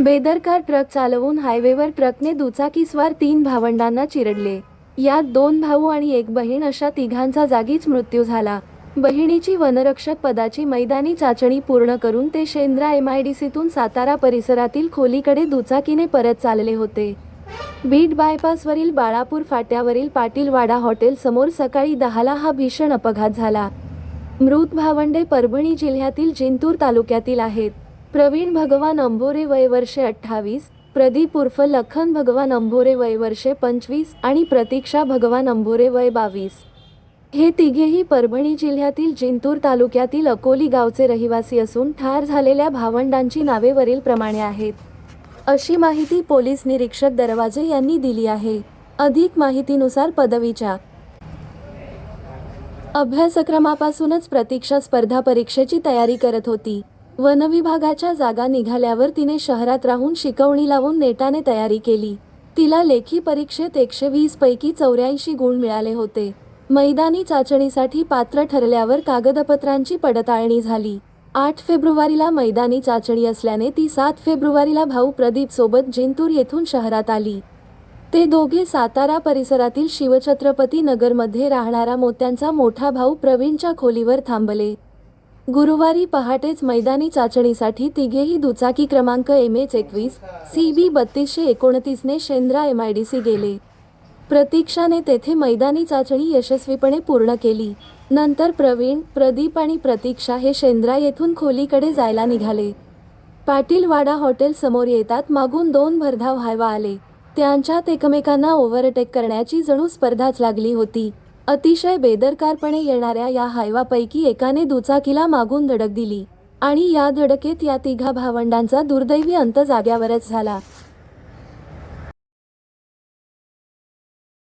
बेदरकार truck चालवून हायवेवर ट्रकने दुचाकीस्वार तीन भावंडांना चिरडले. यात दोन भाऊ आणि एक बहीण अशा तिघांचा जागीच मृत्यू झाला. बहिणीची वनरक्षक पदाची मैदानी चाचणी पूर्ण करून ते शेंद्रा एम आय डी सीतून सातारा परिसरातील खोलीकडे दुचाकीने परत चालले होते. बीड बायपासवरील बाळापूर फाट्यावरील पाटीलवाडा हॉटेल समोर सकाळी दहाला हा भीषण अपघात झाला. मृत भावंडे परभणी जिल्ह्यातील जिंतूर तालुक्यातील आहेत. प्रवीण भगवान अंभोरे वय वर्षे अठ्ठावीस प्रदीप उर्फ लखन भगवान अंभोरे वय वर्षे पंचवीस आणि प्रतीक्षा भगवान अंभोरे वय बावीस. हे तिघेही परभणी जिल्ह्यातील जिंतूर तालुक्यातील अकोली गावचे रहिवासी असून ठार झालेल्या भावंडांची नावे वरील प्रमाणे आहेत. अशी माहिती पोलीस निरीक्षक दरवाजे यांनी दिली आहे. अधिक माहितीनुसार पदवीच्या अभ्यासक्रमापासूनच प्रतीक्षा स्पर्धा परीक्षेची तयारी करत होती. वनविभागाच्या जागा निघाल्यावर तिने शहरात राहून शिकवणी लावून नेटाने तयारी केली. तिला लेखी परीक्षेत एकशे वीस पैकी चौऱ्याऐंशी गुण मिळाले होते. मैदानी चाचणीसाठी पात्र ठरल्यावर कागदपत्रांची पडताळणी झाली. आठ फेब्रुवारीला मैदानी चाचणी असल्याने ती सात फेब्रुवारीला भाऊ प्रदीप सोबत जिंतूर येथून शहरात आली. ते दोघे सातारा परिसरातील शिवछत्रपती नगरमध्ये राहणारा मोत्यांचा मोठा भाऊ प्रवीणच्या खोलीवर थांबले. गुरुवारी पहाटेच मैदानी चाचणीसाठी तिघेही दुचाकी क्रमांक एम एच एकवीस सी बी बत्तीसशे एकोणतीसने Shendra M I D C गेले. प्रतीक्षाने तेथे मैदानी चाचणी यशस्वीपणे पूर्ण केली. नंतर प्रवीण प्रदीप आणि प्रतीक्षा हे शेंद्रा येथून खोलीकडे जायला निघाले. पाटीलवाडा हॉटेल समोर येतात मागून दोन भरधाव हायवा आले. त्यांच्यात एकमेकांना ओव्हरटेक करण्याची जणू स्पर्धाच लागली होती. अतिशय बेदरकारपणे येणाऱ्या या हायवापैकी एकाने दुचाकीला मागून धडक दिली आणि या धडकेत या तिघा भावंडांचा दुर्दैवी अंत जाग्यावरच झाला.